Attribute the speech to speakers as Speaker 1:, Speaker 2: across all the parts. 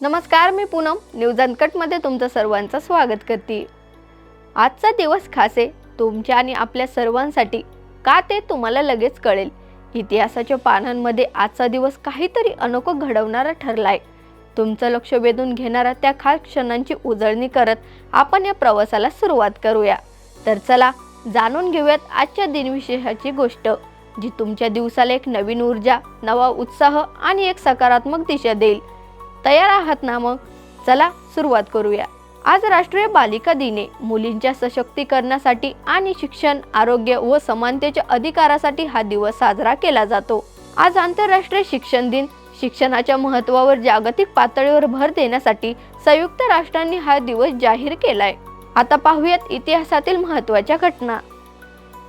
Speaker 1: नमस्कार मी पूनम. न्यूज अनकटमध्ये तुमचं सर्वांचं स्वागत करते. आजचा दिवस खास आहे तुमच्या आणि आपल्या सर्वांसाठी का ते तुम्हाला लगेच कळेल. इतिहासाच्या पानांमध्ये आजचा दिवस काहीतरी अनोखं घडवणारा ठरला आहे तुमचं लक्ष वेधून घेणारा त्या खास क्षणांची उजळणी करत आपण या प्रवासाला सुरुवात करूया. तर चला जाणून घेऊयात आजच्या दिनविशेषाची गोष्ट जी तुमच्या दिवसाला एक नवीन ऊर्जा नवा उत्साह आणि एक सकारात्मक दिशा देईल. तयार आहात ना मग? चला सुरुवात करूया. आज राष्ट्रीय बालिका दिने. मुलींच्या सशक्तीकरणासाठी आणि शिक्षण आरोग्य व समानतेच्या अधिकारासाठी हा दिवस साजरा केला जातो. आज आंतरराष्ट्रीय शिक्षण दिन. शिक्षणाच्या महत्त्वावर जागतिक पातळीवर भर देण्यासाठी संयुक्त राष्ट्रांनी हा दिवस जाहीर केलाय. आता पाहूयात इतिहासातील महत्त्वाच्या घटना.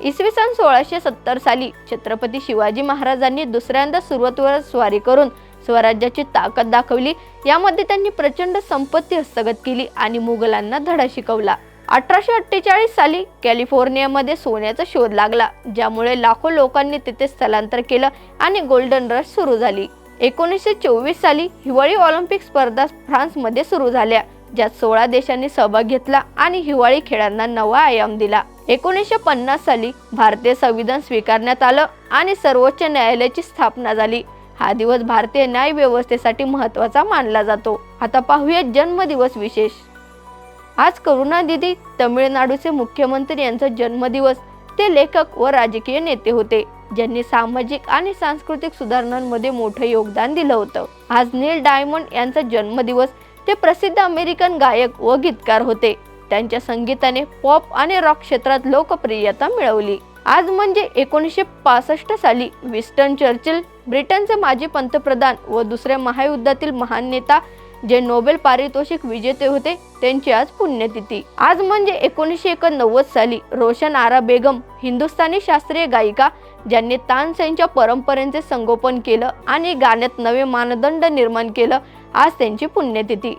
Speaker 1: इसवी सन सोळाशे सत्तर साली छत्रपती शिवाजी महाराजांनी दुसऱ्यांदा सुरुवातीवर स्वारी करून स्वराज्याची ताकद दाखवली. यामध्ये त्यांनी प्रचंड संपत्ती हस्तगत केली आणि मुघलांना धडा शिकवला. अठराशे अठ्ठेचाळीस साली कॅलिफोर्नियामध्ये सोन्याचा शोध लागला ज्यामुळे लाखो लोकांनी तिथे स्थलांतर केलं आणि गोल्डन रश सुरू झाली. एकोणीसशे चोवीस साली हिवाळी ऑलिम्पिक स्पर्धा फ्रान्समध्ये सुरू झाल्या ज्यात सोळा देशांनी सहभाग घेतला आणि हिवाळी खेळांना नवा आयाम दिला. एकोणीसशे पन्नास साली भारतीय संविधान स्वीकारण्यात आलं आणि सर्वोच्च न्यायालयाची स्थापना झाली. हा दिवस भारतीय न्याय व्यवस्थेसाठी महत्त्वाचा मानला जातो. आता पाहूया जन्मदिवस विशेष. आज करुणादिदी तमिळनाडूचे मुख्यमंत्री यांचा जन्मदिवस. ते लेखक व राजकीय नेते होते. ज्यांनी सामाजिक आणि सांस्कृतिक सुधारणांमध्ये मोठं योगदान दिलं होतं. आज नील डायमंड यांचा जन्मदिवस. ते प्रसिद्ध अमेरिकन गायक व गीतकार होते. त्यांच्या संगीताने पॉप आणि रॉक क्षेत्रात लोकप्रियता मिळवली. आज म्हणजे एकोणीसशे पासष्ट साली विस्टन चर्चिल ब्रिटनचे माजी पंतप्रधान व दुसऱ्या महायुद्धातील महान नेता जे नोबेल पारितोषिक विजेते होते त्यांची आज पुण्यतिथी. आज म्हणजे एकोणीसशे एकोणनव्वद साली रोशन आरा बेगम हिंदुस्थानी शास्त्रीय गायिका ज्यांनी तानसेनच्या परंपरेचे संगोपन केलं आणि गाण्यात नवे मानदंड निर्माण केलं आज त्यांची पुण्यतिथी.